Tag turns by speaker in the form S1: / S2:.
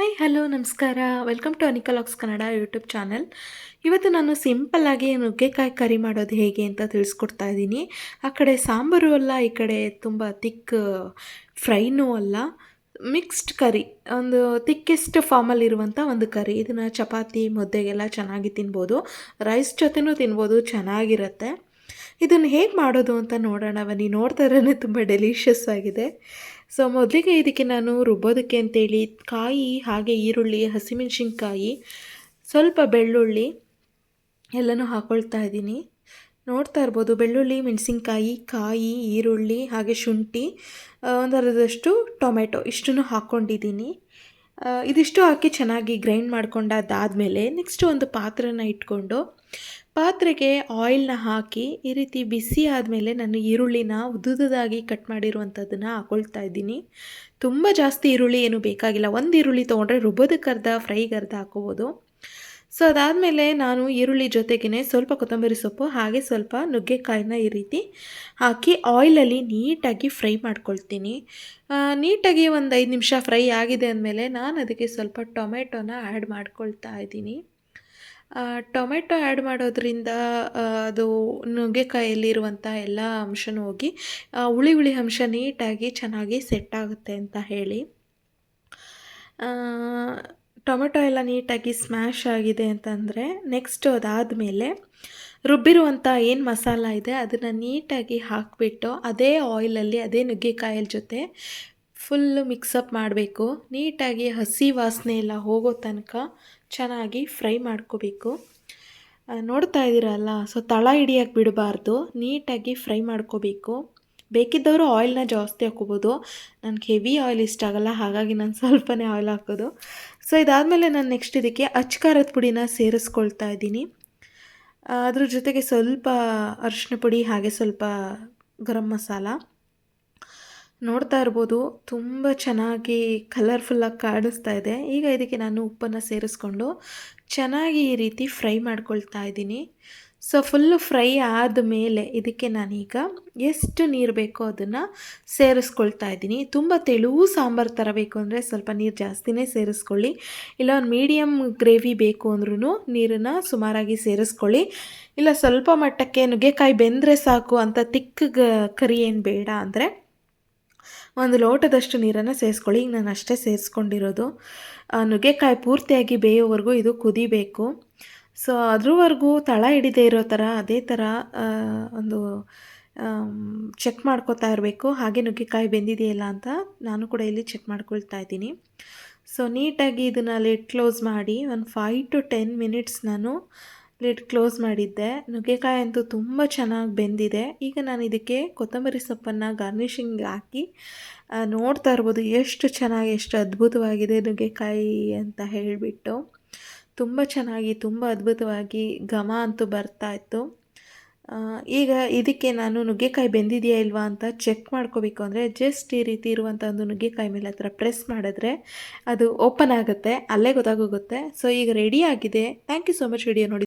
S1: Hi hello ನಮಸ್ಕಾರ. Welcome to ಅನಿಕಲಾಕ್ಸ್ Kannada YouTube channel ಇವತ್ತು ನಾನು ಸಿಂಪಲ್ಲಾಗಿ ನುಗ್ಗೆಕಾಯಿ ಕರಿ ಮಾಡೋದು ಹೇಗೆ ಅಂತ ತಿಳಿಸ್ಕೊಡ್ತಾ ಇದ್ದೀನಿ. ಆ ಕಡೆ ಸಾಂಬಾರು ಅಲ್ಲ, ಈ ಕಡೆ ತುಂಬ ತಿಕ್ ಫ್ರೈನೂ ಅಲ್ಲ. ಮಿಕ್ಸ್ಡ್ ಕರಿ ಒಂದು ತಿಕ್ಕೆಸ್ಟ್ ಫಾರ್ಮಲ್ಲಿರುವಂಥ ಒಂದು ಕರಿ ಇದನ್ನು ಚಪಾತಿ, ಮುದ್ದೆಗೆಲ್ಲ ಚೆನ್ನಾಗಿ ತಿನ್ಬೋದು. ರೈಸ್ ಜೊತೆನೂ ತಿನ್ಬೋದು, ಚೆನ್ನಾಗಿರುತ್ತೆ. ಇದನ್ನು ಹೇಗೆ ಮಾಡೋದು ಅಂತ ನೋಡೋಣ ಬನ್ನಿ. ನೋಡ್ತಾ ತುಂಬ ಡೆಲಿಷಿಯಸ್ ಆಗಿದೆ. ಸೊ ಮೊದಲಿಗೆ ಇದಕ್ಕೆ ನಾನು ರುಬ್ಬೋದಕ್ಕೆ ಅಂತೇಳಿ ಕಾಯಿ, ಹಾಗೆ ಈರುಳ್ಳಿ, ಹಸಿಮೆಣ್ಸಿನ್ಕಾಯಿ, ಸ್ವಲ್ಪ ಬೆಳ್ಳುಳ್ಳಿ ಎಲ್ಲನೂ ಹಾಕ್ಕೊಳ್ತಾ ಇದ್ದೀನಿ. ನೋಡ್ತಾ ಇರ್ಬೋದು, ಬೆಳ್ಳುಳ್ಳಿ, ಮೆಣಸಿನ್ಕಾಯಿ, ಕಾಯಿ, ಈರುಳ್ಳಿ, ಹಾಗೆ ಶುಂಠಿ ಒಂದು ಟೊಮೆಟೊ ಇಷ್ಟನ್ನು ಹಾಕ್ಕೊಂಡಿದ್ದೀನಿ ಇದಿಷ್ಟು ಹಾಕಿ ಚೆನ್ನಾಗಿ ಗ್ರೈಂಡ್ ಮಾಡ್ಕೊಂಡಾದಾದಮೇಲೆ ನೆಕ್ಸ್ಟ್ ಒಂದು ಪಾತ್ರೆನ ಇಟ್ಕೊಂಡು ಪಾತ್ರೆಗೆ ಆಯಿಲ್ನ ಹಾಕಿ ಈ ರೀತಿ ಬಿಸಿ ಆದಮೇಲೆ ನಾನು ಈರುಳ್ಳಿನ ಉದ್ದುದಾಗಿ ಕಟ್ ಮಾಡಿರುವಂಥದ್ದನ್ನು ಹಾಕೊಳ್ತಾ ಇದ್ದೀನಿ. ತುಂಬ ಜಾಸ್ತಿ ಈರುಳ್ಳಿ ಏನು ಬೇಕಾಗಿಲ್ಲ. ಒಂದು ಈರುಳ್ಳಿ ತೊಗೊಂಡ್ರೆ ಫ್ರೈಗೆ ಅರ್ಧ ಹಾಕೋಬೋದು ಸೊ, ಅದಾದಮೇಲೆ ನಾನು ಈರುಳ್ಳಿ ಜೊತೆಗೇ ಸ್ವಲ್ಪ ಕೊತ್ತಂಬರಿ ಸೊಪ್ಪು, ಹಾಗೆ ಸ್ವಲ್ಪ ನುಗ್ಗೆಕಾಯಿನ ಈ ರೀತಿ ಹಾಕಿ ಆಯಿಲಲ್ಲಿ ನೀಟಾಗಿ ಫ್ರೈ ಮಾಡ್ಕೊಳ್ತೀನಿ. ನೀಟಾಗಿ ಒಂದು ಐದು ನಿಮಿಷ ಫ್ರೈ ಆಗಿದೆ ಅಂದಮೇಲೆ ನಾನು ಅದಕ್ಕೆ ಸ್ವಲ್ಪ ಟೊಮೆಟೊನ ಆ್ಯಡ್ ಮಾಡ್ಕೊಳ್ತಾ ಇದ್ದೀನಿ. ಟೊಮೆಟೊ ಆ್ಯಡ್ ಮಾಡೋದ್ರಿಂದ ಅದು ನುಗ್ಗೆಕಾಯಲ್ಲಿರುವಂಥ ಎಲ್ಲ ಅಂಶನೂ ಹೋಗಿ ಹುಳಿ ಹುಳಿ ಅಂಶ ನೀಟಾಗಿ ಚೆನ್ನಾಗಿ ಸೆಟ್ ಆಗುತ್ತೆ ಅಂತ ಹೇಳಿ. ಟೊಮೆಟೊ ಎಲ್ಲ ನೀಟಾಗಿ ಸ್ಮ್ಯಾಶ್ ಆಗಿದೆ ಅಂತಂದರೆ ನೆಕ್ಸ್ಟ್ ಅದಾದಮೇಲೆ ರುಬ್ಬಿರುವಂಥ ಏನು ಮಸಾಲ ಇದೆ, ಅದನ್ನು ನೀಟಾಗಿ ಹಾಕಿಬಿಟ್ಟು, ಅದೇ ಆಯಿಲಲ್ಲಿ ಅದೇ ನುಗ್ಗೆಕಾಯಲ್ ಜೊತೆ ಫುಲ್ಲು ಮಿಕ್ಸಪ್ ಮಾಡಬೇಕು. ನೀಟಾಗಿ ಹಸಿ ವಾಸನೆ ಎಲ್ಲ ಹೋಗೋ ತನಕ ಚೆನ್ನಾಗಿ ಫ್ರೈ ಮಾಡ್ಕೋಬೇಕು. ನೋಡ್ತಾ ಇದ್ದೀರಲ್ಲ, ಸೊ ತಳ ಹಿಡಿಯಕ್ಕೆ ಬಿಡಬಾರ್ದು. ನೀಟಾಗಿ ಫ್ರೈ ಮಾಡ್ಕೋಬೇಕು. ಬೇಕಿದ್ದವರು ಆಯಿಲ್ನ ಜಾಸ್ತಿ ಹಾಕೋಬೋದು ನನಗೆ ಹೆವಿ ಆಯಿಲ್ ಇಷ್ಟ ಆಗಲ್ಲ, ಹಾಗಾಗಿ ನಾನು ಸ್ವಲ್ಪನೇ ಆಯಿಲ್ ಹಾಕೋದು. ಸೊ ಇದಾದಮೇಲೆ ನಾನು ನೆಕ್ಸ್ಟ್ ಇದಕ್ಕೆ ಅಚ್ಕಾರದ ಪುಡಿನ ಸೇರಿಸ್ಕೊಳ್ತಾ ಇದ್ದೀನಿ. ಅದ್ರ ಜೊತೆಗೆ ಸ್ವಲ್ಪ ಅರಿಶಿನ ಪುಡಿ, ಹಾಗೆ ಸ್ವಲ್ಪ ಗರಂ ಮಸಾಲ. ನೋಡ್ತಾ ಇರ್ಬೋದು. ತುಂಬ ಚೆನ್ನಾಗಿ ಕಲರ್ಫುಲ್ಲಾಗಿ ಕಾಣಿಸ್ತಾ ಇದೆ. ಈಗ ಇದಕ್ಕೆ ನಾನು ಉಪ್ಪನ್ನು ಸೇರಿಸ್ಕೊಂಡು ಚೆನ್ನಾಗಿ ಈ ರೀತಿ ಫ್ರೈ ಮಾಡ್ಕೊಳ್ತಾ ಇದ್ದೀನಿ. ಸೊ ಫುಲ್ಲು ಫ್ರೈ ಆದ ಮೇಲೆ ಇದಕ್ಕೆ ನಾನೀಗ ಎಷ್ಟು ನೀರು ಬೇಕೋ ಅದನ್ನು ಸೇರಿಸ್ಕೊಳ್ತಾ ಇದ್ದೀನಿ. ತುಂಬ ತೆಳುವು ಸಾಂಬಾರು ಥರ ಬೇಕು ಅಂದರೆ ಸ್ವಲ್ಪ ನೀರು ಜಾಸ್ತಿನೇ ಸೇರಿಸ್ಕೊಳ್ಳಿ. ಇಲ್ಲ ಒಂದು ಮೀಡಿಯಮ್ ಗ್ರೇವಿ ಬೇಕು ಅಂದ್ರೂ ನೀರನ್ನು ಸುಮಾರಾಗಿ ಸೇರಿಸ್ಕೊಳ್ಳಿ. ಇಲ್ಲ, ಸ್ವಲ್ಪ ಮಟ್ಟಕ್ಕೆ ನುಗ್ಗೆಕಾಯಿ ಬೆಂದರೆ ಸಾಕು ಅಂತ ತಿಕ್ಕ ಕರಿ ಏನು ಬೇಡ ಅಂದರೆ ಒಂದು ಲೋಟದಷ್ಟು ನೀರನ್ನು ಸೇರಿಸ್ಕೊಳ್ಳಿ. ಈಗ ನಾನು ಅಷ್ಟೇ ಸೇರಿಸ್ಕೊಂಡಿರೋದು. ನುಗ್ಗೆಕಾಯಿ ಪೂರ್ತಿಯಾಗಿ ಬೇಯೋವರೆಗೂ ಇದು ಕುದಿಬೇಕು. ಸೊ ಅದ್ರವರೆಗೂ ತಳ ಹಿಡಿದೇ ಇರೋ ಥರ, ಅದೇ ಥರ ಒಂದು ಚೆಕ್ ಮಾಡ್ಕೋತಾ ಇರಬೇಕು. ಹಾಗೆ ನುಗ್ಗೆಕಾಯಿ ಬೆಂದಿದೆಯಲ್ಲ ಅಂತ ನಾನು ಕೂಡ ಇಲ್ಲಿ ಚೆಕ್ ಮಾಡ್ಕೊಳ್ತಾ ಇದ್ದೀನಿ. ಸೊ ನೀಟಾಗಿ ಇದನ್ನು ಲಿಡ್ ಕ್ಲೋಸ್ ಮಾಡಿ ಒಂದು ಫೈವ್ ಟು ಟೆನ್ ಮಿನಿಟ್ಸ್ ನಾನು ಲಿಡ್ ಕ್ಲೋಸ್ ಮಾಡಿದ್ದೆ. ನುಗ್ಗೆಕಾಯಿ ಅಂತೂ ತುಂಬ ಚೆನ್ನಾಗಿ ಬೆಂದಿದೆ. ಈಗ ನಾನು ಇದಕ್ಕೆ ಕೊತ್ತಂಬರಿ ಸೊಪ್ಪನ್ನು ಗಾರ್ನಿಷಿಂಗ್ ಹಾಕಿ ನೋಡ್ತಾ ಇರ್ಬೋದು ಎಷ್ಟು ಚೆನ್ನಾಗಿ, ಎಷ್ಟು ಅದ್ಭುತವಾಗಿದೆ ನುಗ್ಗೆಕಾಯಿ ಅಂತ ಹೇಳಿಬಿಟ್ಟು. ತುಂಬ ಚೆನ್ನಾಗಿ, ತುಂಬ ಅದ್ಭುತವಾಗಿ ಘಮ ಅಂತೂ ಬರ್ತಾ ಇತ್ತು. ಈಗ ಇದಕ್ಕೆ ನಾನು ನುಗ್ಗೆಕಾಯಿ ಬೆಂದಿದೆಯಾ ಇಲ್ವಾ ಅಂತ ಚೆಕ್ ಮಾಡ್ಕೋಬೇಕು ಅಂದರೆ ಜಸ್ಟ್ ಈ ರೀತಿ ಇರುವಂಥ ಒಂದು ನುಗ್ಗೆಕಾಯಿ ಮೇಲೆ ಹತ್ರ ಪ್ರೆಸ್ ಮಾಡಿದ್ರೆ ಅದು ಓಪನ್ ಆಗುತ್ತೆ, ಅಲ್ಲೇ ಗೊತ್ತಾಗೋಗುತ್ತೆ. ಸೊ ಈಗ ರೆಡಿ ಆಗಿದೆ. Thank you so much video ನೋಡಿ.